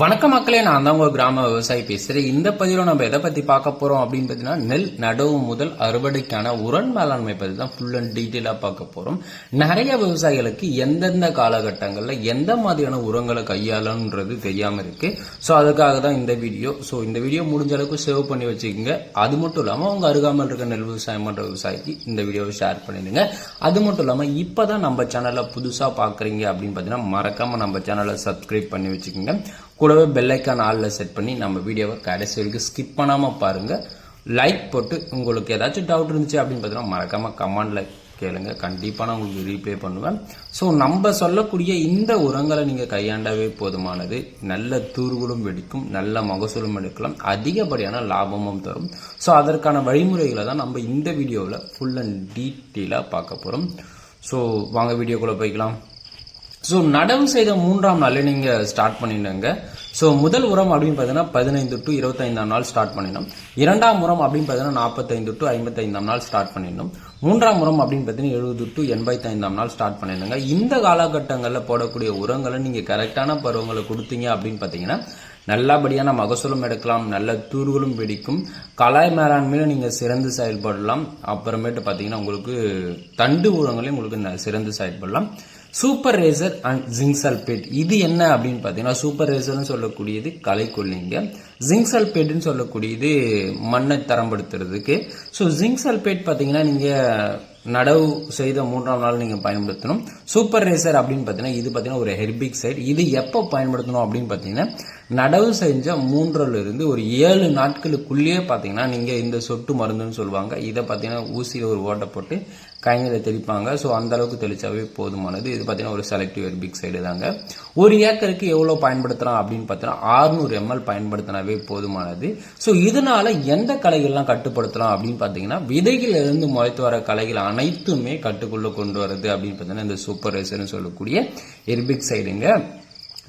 வணக்கம் மக்களே நான் தான் உங்க கிராம விவசாயி பேசுறேன். இந்த பதிவில் நம்ம எதை பத்தி பார்க்க போறோம் அப்படின்னு பார்த்தீங்கன்னா நெல் நடவு முதல் அறுவடைக்கான உரன் மேலாண்மை பத்தி தான் ஃபுல் அண்ட் டீட்டெயிலா பார்க்க போறோம். நிறைய விவசாயிகளுக்கு எந்தெந்த காலகட்டங்களில் எந்த மாதிரியான உரங்களை கையாளணுன்றது தெரியாம இருக்கு. ஸோ அதுக்காக தான் இந்த வீடியோ ஸோ இந்த வீடியோ முடிஞ்ச அளவுக்கு சேவ் பண்ணி வச்சுக்கோங்க. அது மட்டும் இல்லாம உங்க அருகாமல் இருக்க நெல் விவசாயம் பண்ற விவசாயிக்கு இந்த வீடியோவை ஷேர் பண்ணிடுங்க. அது மட்டும் இல்லாம இப்பதான் நம்ம சேனலை புதுசா பாக்குறீங்க அப்படின்னு பார்த்தீங்கன்னா மறக்காம நம்ம சேனலை சப்ஸ்கிரைப் பண்ணி வச்சுக்கோங்க. கூடவே பெல்லைக்கான் ஆளில் செட் பண்ணி நம்ம வீடியோவை கடைசி வரைக்கும் ஸ்கிப் பண்ணாமல் பாருங்கள் லைக் போட்டு உங்களுக்கு ஏதாச்சும் டவுட் இருந்துச்சு அப்படின்னு பார்த்தீங்கன்னா மறக்காமல் கமெண்டில் கேளுங்க. கண்டிப்பாக நான் உங்களுக்கு ரீப்ளே பண்ணுவேன். ஸோ நம்ம சொல்லக்கூடிய இந்த உரங்களை நீங்கள் கையாண்டாவே போதுமானது. நல்ல தூர்களும் வெடிக்கும் நல்ல மகசூலும் எடுக்கலாம் அதிகப்படியான லாபமும் தரும். ஸோ அதற்கான வழிமுறைகளை தான் நம்ம இந்த வீடியோவில் ஃபுல் அண்ட் டீட்டெயிலாக பார்க்க போகிறோம் ஸோ வாங்க வீடியோக்குள்ளே போய்க்கலாம். ஸோ நடவு செய்த மூன்றாம் நாளில் நீங்கள் ஸ்டார்ட் பண்ணிடுங்க. ஸோ முதல் உரம் அப்படின்னு பார்த்தீங்கன்னா பதினைந்து டு இருபத்தைந்தாம் நாள் ஸ்டார்ட் பண்ணிடணும். இரண்டாம் உரம் அப்படின்னு பார்த்தீங்கன்னா நாற்பத்தைந்து டு ஐம்பத்தைந்தாம் நாள் ஸ்டார்ட் பண்ணிடணும். மூன்றாம் உரம் அப்படின்னு பார்த்தீங்கன்னா எழுபது டு எண்பத்தைந்தாம் நாள் ஸ்டார்ட் பண்ணிடுங்க. இந்த காலகட்டங்களில் போடக்கூடிய உரங்களை நீங்கள் கரெக்டான பருவங்களை கொடுத்தீங்க அப்படின்னு பார்த்தீங்கன்னா நல்லபடியான மகசூலும் எடுக்கலாம் நல்ல தூர்களும் பிடிக்கும். கலாய் மேலாண்மையில நீங்க சிறந்து செயல்படலாம். அப்புறமேட்டு பாத்தீங்கன்னா உங்களுக்கு தண்டு உரங்களையும் உங்களுக்கு ந- சிறந்து செயல்படலாம். Super racer and zinc sulphate. இது என்ன அப்படின்னு பார்த்தீங்கன்னா சூப்பர் ரேசர்னு சொல்லக்கூடியது களைக்கொல்லிங்க. ஜிங்க் சல்பேட்னு சொல்லக்கூடியது மண்ணை தரம்படுத்துறதுக்கு. ஸோ ஜிங்க் சல்பேட் பார்த்தீங்கன்னா நீங்கள் நடவு செய்த மூன்றாம் நாள் நீங்கள் பயன்படுத்தணும். சூப்பர் ரேசர் அப்படின்னு பார்த்தீங்கன்னா இது பார்த்தீங்கன்னா ஒரு ஹெர்பிக் சைட் இது எப்போ பயன்படுத்தணும் அப்படின்னு பார்த்தீங்கன்னா நடவு செஞ்ச மூன்றிலிருந்து ஒரு ஏழு நாட்களுக்குள்ளேயே பார்த்தீங்கன்னா நீங்கள் இந்த சொட்டு மருந்துன்னு சொல்லுவாங்க. இதை பார்த்தீங்கன்னா ஊசியில் ஒரு ஓட்டை போட்டு கைங்களில் தெளிப்பாங்க. ஸோ அந்த அளவுக்கு தெளிச்சாவே போதுமானது. இது பார்த்தீங்கன்னா ஒரு செலக்டிவ் எர்பிக் சைடு தாங்க. ஒரு ஏக்கருக்கு எவ்வளோ பயன்படுத்துகிறோம் அப்படின்னு பார்த்தீங்கன்னா ஆறுநூறு எம்எல் பயன்படுத்தினாவே போதுமானது. ஸோ இதனால எந்த கலைகள்லாம் கட்டுப்படுத்தலாம் அப்படின்னு பார்த்தீங்கன்னா விதைகளிலிருந்து இருந்து முளைத்து வர கலைகள் அனைத்துமே கட்டுக்குள்ளே கொண்டு வருது அப்படின்னு பார்த்தீங்கன்னா இந்த சூப்பர் ரேசர்னு சொல்லக்கூடிய எர்பிக் சைடுங்க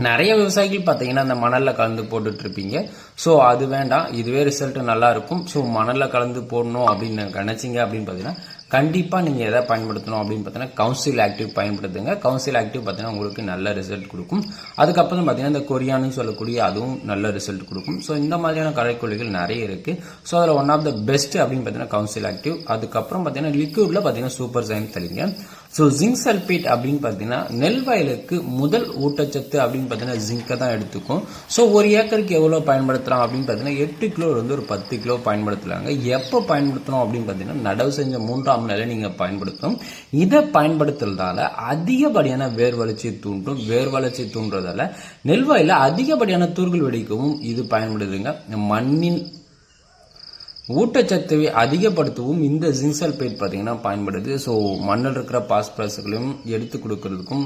நிறைய விவசாயிகள் பார்த்தீங்கன்னா அந்த மணலில் கலந்து போட்டுட்டு இருப்பீங்க ஸோ அது வேண்டாம். இதுவே ரிசல்ட் நல்லா இருக்கும். ஸோ மணலில் கலந்து போடணும் அப்படின்னு நினைச்சீங்க அப்படின்னு பார்த்தீங்கன்னா கண்டிப்பாக நீங்கள் எதை பயன்படுத்தணும் அப்படின்னு பார்த்தீங்கன்னா கவுன்சில் ஆக்டிவ் பயன்படுத்துங்க. கவுன்சில் ஆக்டிவ் பார்த்தீங்கன்னா உங்களுக்கு நல்ல ரிசல்ட் கொடுக்கும். அதுக்கப்புறம் பார்த்தீங்கன்னா இந்த கொரியான்னு சொல்லக்கூடிய அதுவும் நல்ல ரிசல்ட் கொடுக்கும். ஸோ இந்த மாதிரியான களைக்கொல்லிகள் நிறைய இருக்குது ஸோ அதில் ஒன் ஆஃப் த பெஸ்ட் அப்படின்னு பார்த்தீங்கன்னா கவுன்சில் ஆக்டிவ் அதுக்கப்புறம் பார்த்தீங்கன்னா லிக்யூடில் பார்த்தீங்கன்னா சூப்பர் சைன் தெளிங்க. ஸோ ஜிங்க் சல்பேட் அப்படின்னு பார்த்தீங்கன்னா நெல் வயலுக்கு முதல் ஊட்டச்சத்து அப்படின்னு பார்த்தீங்கன்னா ஜிங்கை தான் எடுத்துக்கும். ஸோ ஒரு ஏக்கருக்கு எவ்வளோ பயன்படுத்தலாம் அப்படின்னு பார்த்தீங்கன்னா எட்டு கிலோ இருந்து ஒரு பத்து கிலோ பயன்படுத்துகிறாங்க எப்போ பயன்படுத்தணும் அப்படின்னு பார்த்தீங்கன்னா நடவு செஞ்ச மூன்றாம் நிலை நீங்கள் பயன்படுத்தணும். இதை பயன்படுத்துறதால அதிகப்படியான வேர் வளர்ச்சியை தூண்டும் வேர் வளர்ச்சி தூண்டுறதால நெல் வயலில் அதிகப்படியான தூர்கள் வெடிக்கவும் இது பயன்படுதுங்க. மண்ணின் ஊட்டச்சத்தை அதிகப்படுத்தவும் இந்த ஜிங்க் பார்த்தீங்கன்னா பயன்படுது. ஸோ மண்ணில் இருக்கிற பாஸ்பரஸ்களையும் எடுத்து கொடுக்கறதுக்கும்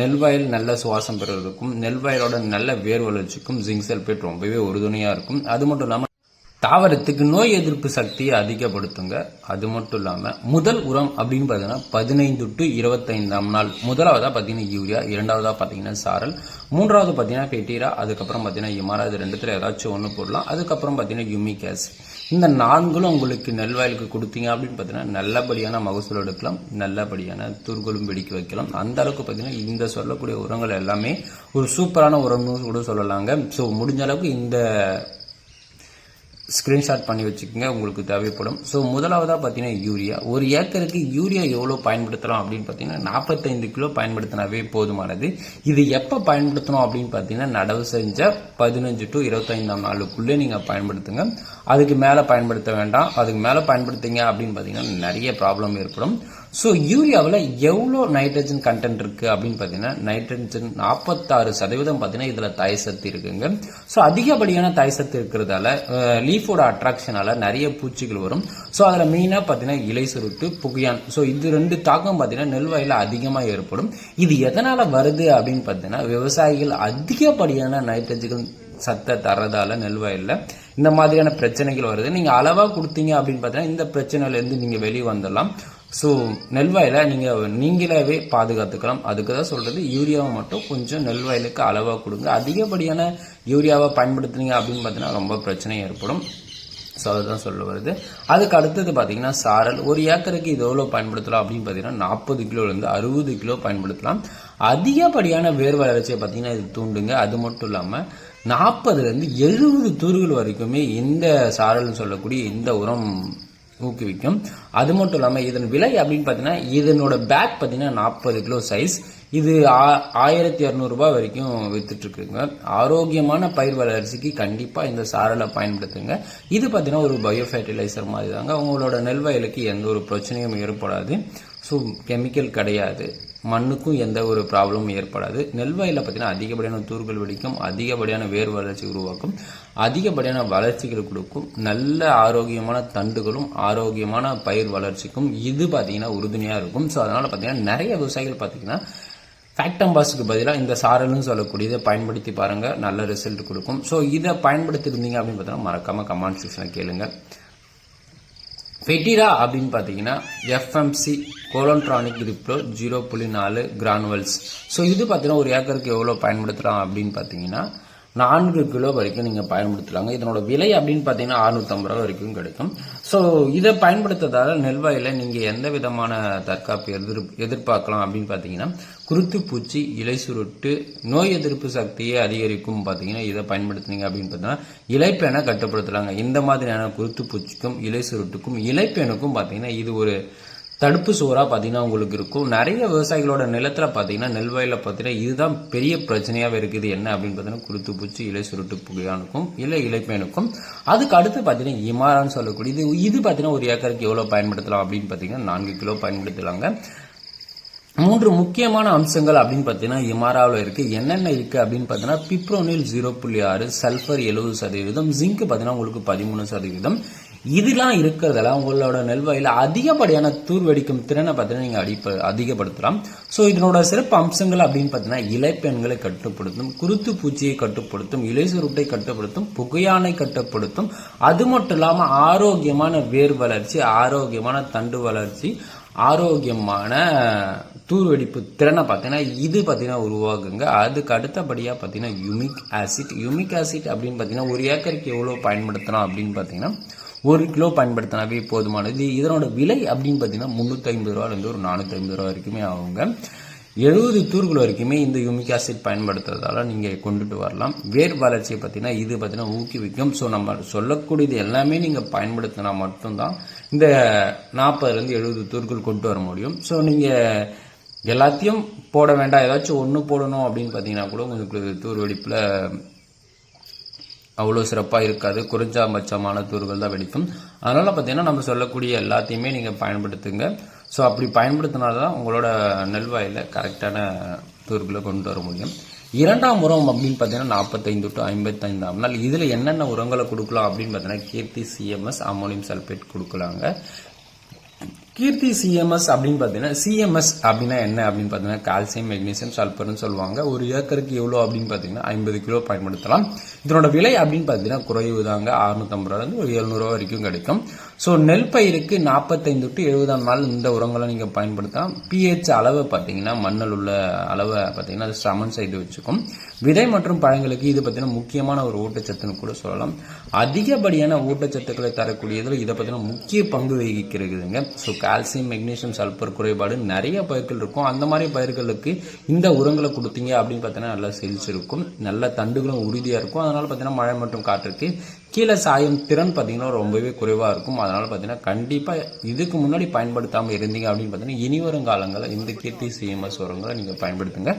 நெல் வயல் நல்ல சுவாசம் பெறுறதுக்கும் நெல் வயலோட நல்ல வேர் வளர்ச்சிக்கும் ஜிங்சல்பேட் ரொம்பவே உறுதுணையாக இருக்கும். அது மட்டும் இல்லாமல் தாவரத்துக்கு நோய் எதிர்ப்பு சக்தியை அதிகப்படுத்துங்க. அது மட்டும் இல்லாமல் முதல் உரம் அப்படின்னு பார்த்தீங்கன்னா பதினைந்து டு இருபத்தைந்தாம் நாள். முதலாவதாக பார்த்தீங்கன்னா யூரியா இரண்டாவதாக பார்த்தீங்கன்னா சாரல் மூன்றாவது பார்த்தீங்கன்னா பெட்டீரா அதுக்கப்புறம் பார்த்தீங்கன்னா இமாரா இது ரெண்டுத்தில் ஏதாச்சும் ஒன்று போடலாம். அதுக்கப்புறம் பார்த்தீங்கன்னா யூமிக் ஆசிட். இந்த நான்களும் உங்களுக்கு நெல்வாயிலுக்கு கொடுத்தீங்க அப்படின்னு பார்த்தீங்கன்னா நல்லபடியான மகசூல் எடுக்கலாம் நல்லபடியான தூர்களும் வெடிக்க வைக்கலாம். அந்த அளவுக்கு பார்த்தீங்கன்னா இந்த சொல்லக்கூடிய உரங்கள் எல்லாமே ஒரு சூப்பரான உரம்னு கூட சொல்லலாங்க. ஸோ முடிஞ்ச அளவுக்கு இந்த ஸ்க்ரீன்ஷாட் பண்ணி வச்சுக்கோங்க உங்களுக்கு தேவைப்படும். ஸோ முதலாவதாக பார்த்தீங்கன்னா யூரியா ஒரு ஏக்கருக்கு யூரியா எவ்வளோ பயன்படுத்தலாம் அப்படின்னு பார்த்தீங்கன்னா நாற்பத்தைந்து கிலோ பயன்படுத்தினாவே போதுமானது. இது எப்போ பயன்படுத்தணும் அப்படின்னு பார்த்தீங்கன்னா நடவு செஞ்ச பதினஞ்சு டு இருபத்தைந்தாம் நாளுக்குள்ளே நீங்கள் பயன்படுத்துங்க. அதுக்கு மேலே பயன்படுத்த வேண்டாம். அதுக்கு மேலே பயன்படுத்திங்க அப்படின்னு பார்த்தீங்கன்னா நிறைய ப்ராப்ளம் ஏற்படும். ஸோ யூரியாவில் எவ்வளோ நைட்ரஜன் கண்டென்ட் இருக்குது அப்படின்னு பார்த்தீங்கன்னா நைட்ரஜன் நாற்பத்தாறு சதவீதம் பார்த்தீங்கன்னா இதில் தாய் சத்து இருக்குங்க. ஸோ அதிகப்படியான தாய் சத்து இருக்கிறதால லீஃபோட அட்ராக்ஷனால நிறைய பூச்சிகள் வரும். ஸோ அதில் மெயினாக பார்த்தீங்கன்னா இலை சுருட்டு புகையான். ஸோ இது ரெண்டு தாக்கம் பார்த்தீங்கன்னா நெல் வயலில் அதிகமாக ஏற்படும். இது எதனால் வருது அப்படின்னு பார்த்தீங்கன்னா விவசாயிகள் அதிகப்படியான நைட்ரஜன் சத்தை தரதால நெல் வயலில் இந்த மாதிரியான பிரச்சனைகள் வருது. நீங்கள் அளவாக கொடுத்தீங்க அப்படின்னு பார்த்தீங்கன்னா இந்த பிரச்சனையிலேருந்து நீங்கள் வெளியே வந்துடலாம் ஸோ நெல் வயலை நீங்கள் நீங்களாவே பாதுகாத்துக்கலாம். அதுக்கு தான் சொல்கிறது யூரியாவை மட்டும் கொஞ்சம் நெல் வயலுக்கு அளவாக கொடுங்க. அதிகப்படியான யூரியாவை பயன்படுத்துனீங்க அப்படின்னு பார்த்தீங்கன்னா ரொம்ப பிரச்சனை ஏற்படும். ஸோ அதுதான் சொல்ல வருது. அதுக்கு அடுத்தது பார்த்தீங்கன்னா சாரல். ஒரு ஏக்கருக்கு இது எவ்வளோ பயன்படுத்தலாம் அப்படின்னு பார்த்தீங்கன்னா நாற்பது கிலோலேருந்து அறுபது கிலோ பயன்படுத்தலாம். அதிகப்படியான வேர் வளர்ச்சியை பார்த்தீங்கன்னா இது தூண்டுங்க. அது மட்டும் இல்லாமல் நாற்பதுலேருந்து எழுபது தூர்கள் வரைக்குமே இந்த சாரல்னு சொல்லக்கூடிய இந்த உரம் ஊக்குவிக்கும். அது மட்டும் இல்லாமல் இதன் விலை அப்படின்னு பார்த்தீங்கன்னா இதனோட பேக் பார்த்தீங்கன்னா நாற்பது கிலோ சைஸ் இது ஆ- ஆயிரத்தி இரநூறுபா வரைக்கும் வித்துட்ருக்குங்க ஆரோக்கியமான பயிர் வளர்ச்சிக்கு கண்டிப்பாக இந்த சாரலை பயன்படுத்துங்க. இது பார்த்தீங்கன்னா ஒரு பயோ ஃபெர்டிலைசர் மாதிரி தாங்க உங்களோட நெல் வயலுக்கு எந்த ஒரு பிரச்சனையும் ஏற்படாது. ஸோ கெமிக்கல் கிடையாது. மண்ணுக்கும் எந்த ஒரு ப்ராப்ளமும் ஏற்படாது. நெல் வயலில் பார்த்தீங்கன்னா அதிகப்படியான தூர்கள் வெடிக்கும் அதிகப்படியான வேர் வளர்ச்சி உருவாக்கும் அதிகப்படியான வளர்ச்சிகள் கொடுக்கும் நல்ல ஆரோக்கியமான தண்டுகளும் ஆரோக்கியமான பயிர் வளர்ச்சிக்கும் இது பார்த்தீங்கன்னா உறுதுணையாக இருக்கும். ஸோ அதனால் பார்த்தீங்கன்னா நிறைய விவசாயிகள் பார்த்தீங்கன்னா ஃபேக்டம்பாஸுக்கு பதிலாக இந்த சாரல்னு சொல்லக்கூடியதை பயன்படுத்தி பாருங்கள் நல்ல ரிசல்ட் கொடுக்கும். ஸோ இதை பயன்படுத்தியிருந்தீங்க அப்படின்னு பார்த்தீங்கன்னா மறக்காமல் கமெண்ட் செக்ஷனில் கேளுங்கள் ஃபெட்டிரா அப்படின்னு பார்த்தீங்கன்னா எஃப்எம்சி கோலன்ட்ரானிக் கிரிப்டோ ஜீரோ புள்ளி நாலு கிரானுவல்ஸ் ஸோ இது பார்த்தீங்கன்னா ஒரு ஏக்கருக்கு எவ்வளோ பயன்படுத்தலாம் அப்படின்னு பார்த்தீங்கன்னா நான்கு கிலோ வரைக்கும் நீங்கள் பயன்படுத்தலாங்க. இதனோட விலை அப்படின்னு பார்த்தீங்கன்னா அறுநூத்தம்பது ரூபா வரைக்கும் கிடைக்கும். ஸோ இதை பயன்படுத்துறதால நெல்வாயில் நீங்கள் எந்த விதமான தற்காப்பு எதிர் எதிர்பார்க்கலாம் அப்படின்னு பார்த்தீங்கன்னா குருத்து பூச்சி இலை சுருட்டு நோய் எதிர்ப்பு சக்தியை அதிகரிக்கும் பார்த்தீங்கன்னா இதை பயன்படுத்துனீங்க அப்படின்னு பார்த்தீங்கன்னா இலைப்பேனை கட்டுப்படுத்துகிறாங்க இந்த மாதிரியான குருத்து பூச்சிக்கும் இலை சுருட்டுக்கும் இலைப்பேனுக்கும் பார்த்தீங்கன்னா இது ஒரு தடுப்பு சுவராக பார்த்தீங்கன்னா உங்களுக்கு இருக்கும். நிறைய விவசாயிகளோட நிலத்தில் பார்த்தீங்கன்னா நெல் வயலில் பார்த்தீங்கன்னா இதுதான் பெரிய பிரச்சனையாகவே இருக்குது என்ன அப்படின்னு பார்த்தீங்கன்னா குருத்து பூச்சி இலை சுருட்டு புகையானுக்கும் இலை இலைப்பேனுக்கும் அதுக்கு அடுத்து பார்த்தீங்கன்னா இமாரான்னு சொல்லக்கூடிய இது இது பார்த்தீங்கன்னா ஒரு ஏக்கருக்கு எவ்வளோ பயன்படுத்தலாம் அப்படின்னு பார்த்தீங்கன்னா நான்கு கிலோ பயன்படுத்தலாங்க. மூன்று முக்கியமான அம்சங்கள் அப்படின்னு பார்த்தீங்கன்னா இமாராவில் இருக்கு. என்னென்ன இருக்கு அப்படின்னு பார்த்தீங்கன்னா பிப்ரோனில் ஜீரோ புள்ளி ஆறு சல்ஃபர் எழுபது சதவீதம் ஜிங்க் பார்த்தீங்கன்னா உங்களுக்கு பதிமூணு சதவீதம். இதெல்லாம் இருக்கிறதால உங்களோட நெல்வாயில் அதிகப்படியான தூர் வெடிக்கும் திறனை பார்த்தீங்கன்னா நீங்கள் அடிப்ப அதிகப்படுத்தலாம். ஸோ இதனோட சிறப்பு அம்சங்கள் அப்படின்னு பார்த்தீங்கன்னா இலைப்பெண்களை கட்டுப்படுத்தும் குருத்து பூச்சியை கட்டுப்படுத்தும் இலை சுருட்டை கட்டுப்படுத்தும் புகையானை கட்டுப்படுத்தும். அது மட்டும் இல்லாமல் ஆரோக்கியமான வேர் வளர்ச்சி ஆரோக்கியமான தண்டு வளர்ச்சி ஆரோக்கியமான தூர்வெடிப்பு திறனை பார்த்தீங்கன்னா இது பார்த்தீங்கன்னா உருவாகுங்க அதுக்கு அடுத்தபடியாக பார்த்தீங்கன்னா யுமிக் ஆசிட் யுமிக் ஆசிட் அப்படின்னு பார்த்தீங்கன்னா ஒரு ஏக்கருக்கு எவ்வளோ பயன்படுத்தலாம் அப்படின்னு பார்த்தீங்கன்னா ஒரு கிலோ பயன்படுத்தினாவே போதுமானது. இதனோட விலை அப்படின்னு பார்த்தீங்கன்னா முந்நூற்றி ஐம்பது ரூபாலேருந்து ஒரு நானூற்றி ஐம்பது ரூபா வரைக்குமே ஆகுங்க. எழுபது தூர்கள் வரைக்குமே இந்த யூமிக் ஆசிட் பயன்படுத்துறதால நீங்கள் கொண்டுட்டு வரலாம். வேர் வளர்ச்சியை பார்த்தீங்கன்னா இது பார்த்தீங்கன்னா ஊக்குவிக்கும். ஸோ நம்ம சொல்லக்கூடியது எல்லாமே நீங்கள் பயன்படுத்தினா மட்டும்தான் இந்த நாற்பதுலேருந்து எழுபது தூர்கள் கொண்டு வர முடியும். ஸோ நீங்கள் எல்லாத்தையும் போட வேண்டாம். ஏதாச்சும் ஒன்று போடணும் அப்படின்னு பார்த்தீங்கன்னா கூட உங்களுக்கு தூர் வெடிப்பில் அவ்வளோ சிறப்பாக இருக்காது. குறைஞ்சபட்சமான தூர்கள் தான் வெடிக்கும். அதனால் பார்த்தீங்கன்னா நம்ம சொல்லக்கூடிய எல்லாத்தையுமே நீங்கள் பயன்படுத்துங்க. ஸோ அப்படி பயன்படுத்தினால தான் உங்களோட நெல்வாயில் கரெக்டான தூர்களை கொண்டு வர முடியும். இரண்டாம் உரம் அப்படின்னு பார்த்தீங்கன்னா நாற்பத்தைந்து டு ஐம்பத்தைந்தாம் நாள். இதில் என்னென்ன உரங்களை கொடுக்கலாம் அப்படின்னு பார்த்தீங்கன்னா கீர்த்தி சிஎம்எஸ் அமோனியம் சல்பேட் கொடுக்கலாங்க. கீர்த்தி சிஎம்எஸ் அப்படின்னு பார்த்தீங்கன்னா சிஎம்எஸ் அப்படின்னா என்ன அப்படின்னு பார்த்தீங்கன்னா கால்சியம் மெக்னீசியம் சல்பர்னு சொல்லுவாங்க. ஒரு ஏக்கருக்கு எவ்வளோ அப்படின்னு பார்த்தீங்கன்னா ஐம்பது கிலோ பயன்படுத்தலாம். இதனோட விலை அப்படின்னு பார்த்தீங்கன்னா குறைவு தாங்க. அறுநூத்தம்பது ரூபாலேருந்து ஒரு எழுநூறுவா வரைக்கும் கிடைக்கும். ஸோ நெல் பயிருக்கு நாற்பத்தைந்து டு எழுபதாம் நாள் இந்த உரங்களை நீங்கள் பயன்படுத்தலாம். பிஹெச் அளவை பார்த்தீங்கன்னா மண்ணில் உள்ள அளவை பார்த்தீங்கன்னா அது சமன் செய்து வச்சுக்கும். விதை மற்றும் பழங்களுக்கு இது பார்த்தீங்கன்னா முக்கியமான ஒரு ஊட்டச்சத்துன்னு கூட சொல்லலாம். அதிகப்படியான ஊட்டச்சத்துக்களை தரக்கூடியதில் இதை பார்த்தீங்கன்னா முக்கிய பங்கு வகிக்கிறதுங்க. ஸோ கால்சியம் மெக்னீசியம் சல்பர் குறைபாடு நிறைய பயிர்கள் இருக்கும். அந்த மாதிரி பயிர்களுக்கு இந்த உரங்களை கொடுத்தீங்க அப்படின்னு பார்த்தீங்கன்னா நல்லா செழிச்சிருக்கும். நல்ல தண்டுகளும் உறுதியாக இருக்கும். அதனால் பார்த்தீங்கன்னா மழை மற்றும் காற்றுக்கு கீழே சாயும் திறன் பார்த்தீங்கன்னா ரொம்பவே குறைவாக இருக்கும். அதனால் பார்த்தீங்கன்னா கண்டிப்பாக இதுக்கு முன்னாடி பயன்படுத்தாமல் இருந்தீங்க அப்படின்னு பார்த்தீங்கன்னா இனி வரும் காலங்களில் இந்த கீர்த்தி சிஎம்எஸ் உரங்களை நீங்கள் பயன்படுத்துங்க.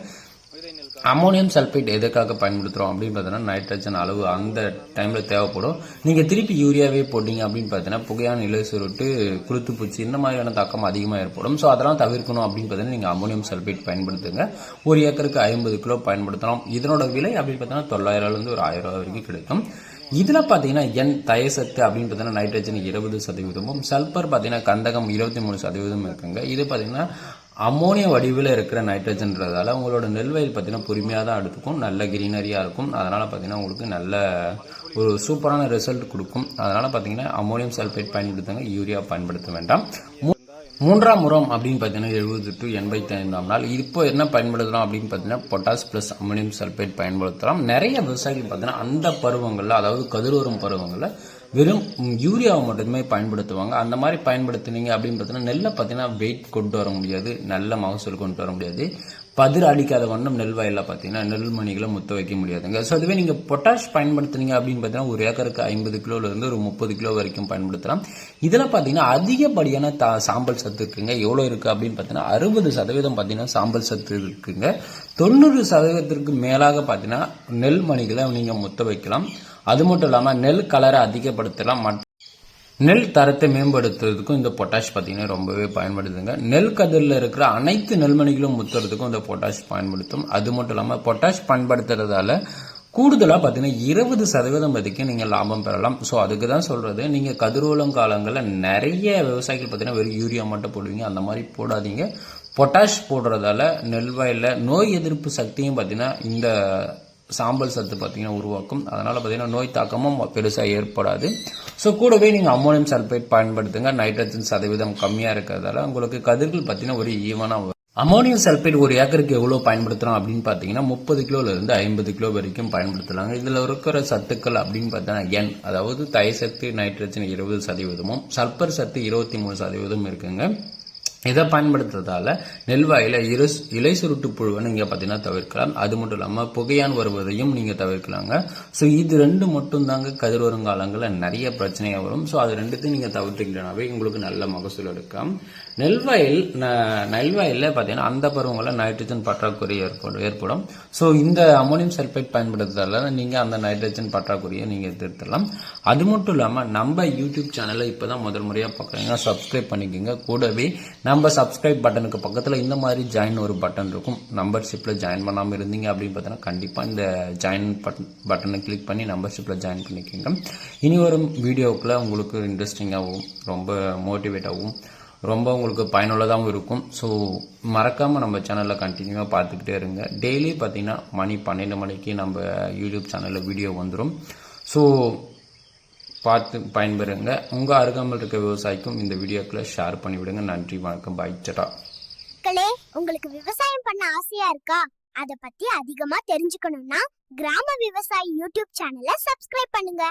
அமோனியம் சல்ஃபேட் எதுக்காக பயன்படுத்துகிறோம் அப்படின்னு பார்த்தீங்கன்னா நைட்ரஜன் அளவு அந்த டைமில் தேவைப்படும். நீங்கள் திருப்பி யூரியாவே போட்டீங்க அப்படின்னு பார்த்தீங்கன்னா புகையான இலை சுருட்டு குருத்துப்பூச்சி இந்த மாதிரியான தாக்கம் அதிகமாக ஏற்படும். ஸோ அதெல்லாம் தவிர்க்கணும் அப்படின்னு பார்த்தீங்கன்னா நீங்கள் அமோனியம் சல்ஃபேட் பயன்படுத்துங்க. ஒரு ஏக்கருக்கு ஐம்பது கிலோ பயன்படுத்தலாம். இதனோட விலை அப்படின்னு பார்த்தீங்கன்னா தொள்ளாயிரம்லேருந்து ஒரு ஆயிரம் ரூபாய் வரைக்கும் கிடைக்கும். இதில் பார்த்தீங்கன்னா என் தயசத்து அப்படின்னு பார்த்தீங்கன்னா நைட்ரஜன் இருபது சதவீதமும் சல்பர் பார்த்தீங்கன்னா கந்தகம் இருபத்தி மூணு சதவீதம் இருக்குங்க. இது பார்த்தீங்கன்னா அமோனியா வடிவில் இருக்கிற நைட்ரஜன்றதால உங்களோட நெல் வயல் பார்த்தீங்கன்னா பொறுமையாக தான் எடுத்துக்கும் நல்ல கிரீனரியாக இருக்கும். அதனால் பார்த்தீங்கன்னா உங்களுக்கு நல்ல ஒரு சூப்பரான ரிசல்ட் கொடுக்கும். அதனால் பார்த்தீங்கன்னா அம்மோனியம் சல்ஃபேட் பயன்படுத்துங்க யூரியா பயன்படுத்த வேண்டாம். மூன்றாம் உரம் அப்படின்னு பார்த்தீங்கன்னா எழுபது டு எண்பத்தி ஐந்தாம் நாள். இப்போ என்ன பயன்படுத்தலாம் அப்படின்னு பார்த்தீங்கன்னா பொட்டாஸ் ப்ளஸ் அம்மோனியம் சல்ஃபேட் பயன்படுத்தலாம் நிறைய விவசாயிகள் பார்த்தீங்கன்னா அந்த பருவங்களில் அதாவது கதிரோரம் பருவங்களில் வெறும் யூரியாவை மட்டுமே பயன்படுத்துவாங்க. அந்த மாதிரி பயன்படுத்துனீங்க அப்படின்னு பார்த்தீங்கன்னா நெல்லை பார்த்தீங்கன்னா வெயிட் கொண்டு வர முடியாது. நல்ல மகசூல் கொண்டு வர முடியாது. பதிர் அடிக்காத வண்ணம் நெல் வயலில் பார்த்தீங்கன்னா நெல் மணிகளை முத்த வைக்க முடியாதுங்க. ஸோ அதுவே நீங்கள் பொட்டாஷ் பயன்படுத்துனீங்க அப்படின்னு பார்த்தீங்கன்னா ஒரு ஏக்கருக்கு ஐம்பது கிலோலேருந்து ஒரு முப்பது கிலோ வரைக்கும் பயன்படுத்தலாம். இதில் பார்த்தீங்கன்னா அதிகப்படியான தா சாம்பல் சத்து இருக்குங்க. எவ்வளோ இருக்குது அப்படின்னு பார்த்தீங்கன்னா அறுபது சதவீதம் பார்த்தீங்கன்னா சாம்பல் சத்து இருக்குங்க. தொண்ணூறு சதவீதத்திற்கு மேலாக பார்த்தீங்கன்னா நெல் மணிகளை நீங்கள் முத்த வைக்கலாம். அது மட்டும் இல்லாமல் நெல் கலரை அதிகப்படுத்தலாம். மற்ற நெல் தரத்தை மேம்படுத்துறதுக்கும் இந்த பொட்டாஷ் பார்த்தீங்கன்னா ரொம்பவே பயன்படுத்துங்க நெல் கதிரில் இருக்கிற அனைத்து நெல்மணிகளும் முத்துறதுக்கும் இந்த பொட்டாஷ் பயன்படுத்தும். அது மட்டும் இல்லாமல் பொட்டாஷ் பயன்படுத்துறதால கூடுதலாக பார்த்தீங்கன்னா இருபது சதவீதம் வரைக்கும் நீங்கள் லாபம் பெறலாம். ஸோ அதுக்கு தான் சொல்கிறது நீங்கள் கதிரோலம் காலங்களில் நிறைய விவசாயிகள் பார்த்தீங்கன்னா வெறும் யூரியா மட்டும் போடுவீங்க. அந்த மாதிரி போடாதீங்க. பொட்டாஷ் போடுறதால நெல் வயலில் நோய் எதிர்ப்பு சக்தியும் பார்த்தீங்கன்னா இந்த சாம்பல் சத்து பார்த்தீங்கன்னா உருவாக்கும். அதனால் பார்த்தீங்கன்னா நோய் தாக்கமும் பெருசாக ஏற்படாது. ஸோ கூடவே நீங்கள் அம்மோனியம் சல்ஃபேட் பயன்படுத்துங்க. நைட்ரஜன் சதவீதம் கம்மியாக இருக்கிறதால உங்களுக்கு கதிர்கள் பார்த்தீங்கன்னா ஒரு ஈவனாக அமோனியம் சல்பேட் ஒரு ஏக்கருக்கு எவ்வளோ பயன்படுத்துகிறோம் அப்படின்னு பார்த்தீங்கன்னா முப்பது கிலோலேருந்து ஐம்பது கிலோ வரைக்கும் பயன்படுத்தலாங்க. இதில் இருக்கிற சத்துக்கள் அப்படின்னு பார்த்தீங்கன்னா என் அதாவது தயசத்து நைட்ரஜன் இருபது சதவீதமும் சல்பர் சத்து இருபத்தி மூணு சதவீதம் இருக்குங்க. இதை பயன்படுத்துறதால நெல்வாயில இரு இலை சுருட்டு புழுவை நீங்கள் பார்த்தீங்கன்னா தவிர்க்கலாம். அது மட்டும் இல்லாமல் புகையான் வருவதையும் நீங்கள் தவிர்க்கலாங்க. ஸோ இது ரெண்டு மட்டும் தாங்க கதிர் வருங்காலங்களில் நிறைய பிரச்சனையாக வரும். ஸோ அது ரெண்டுத்தையும் நீங்கள் தவிர்த்துக்கிட்டனாவே உங்களுக்கு நல்ல மகசூல் எடுக்கலாம் நெல்வயல் ந- நெல்வயல்ல பார்த்தீங்கன்னா அந்த பருவங்களில் நைட்ரஜன் பற்றாக்குறை ஏற்படும் ஏற்படும். ஸோ இந்த அமோனியம் சல்ஃபைட் பயன்படுத்துறதால நீங்கள் அந்த நைட்ரஜன் பற்றாக்குறையை நீங்கள் திருத்தலாம் அது மட்டும் இல்லாமல் நம்ம யூடியூப் சேனலை இப்போ தான் முதல் முறையாக பார்க்குறீங்கன்னா சப்ஸ்கிரைப் பண்ணிக்கோங்க. கூடவே நம்ம சப்ஸ்கிரைப் பட்டனுக்கு பக்கத்தில் இந்த மாதிரி ஜாயின் ஒரு பட்டன் இருக்கும். நம்பர்ஷிப்பில் ஜாயின் பண்ணாமல் இருந்தீங்க அப்படின்னு பார்த்தீங்கன்னா கண்டிப்பாக இந்த ஜாயின் பட்டன் பட்டனை கிளிக் பண்ணி நம்பர்ஷிப்பில் ஜாயின் பண்ணிக்கோங்க. இனி வரும் வீடியோவுக்குள்ள உங்களுக்கு இன்ட்ரெஸ்டிங்காகவும் ரொம்ப மோட்டிவேட்டாகவும் ரொம்ப உங்களுக்கு பயனுள்ளதாகவும் இருக்கும். ஸோ மறக்காமல் நம்ம சேனலில் கண்டினியூவாக பார்த்துக்கிட்டே இருங்க. டெய்லி பார்த்தீங்கன்னா மணி பன்னெண்டு மணிக்கு நம்ம யூடியூப் சேனலில் வீடியோ வந்துடும் ஸோ பார்த்து பயன்பெறுங்க. உங்கள் அருகாமல் இருக்க விவசாயிக்கும் இந்த வீடியோக்களை ஷேர் பண்ணிவிடுங்க. நன்றி வணக்கம் பாய் சட்டா மக்களே உங்களுக்கு விவசாயம் பண்ண ஆசையா இருக்கா? அதை பத்தி அதிகமா தெரிஞ்சுக்கணும்னா கிராம விவசாயி யூடியூப் சேனலை சப்ஸ்கிரைப் பண்ணுங்க.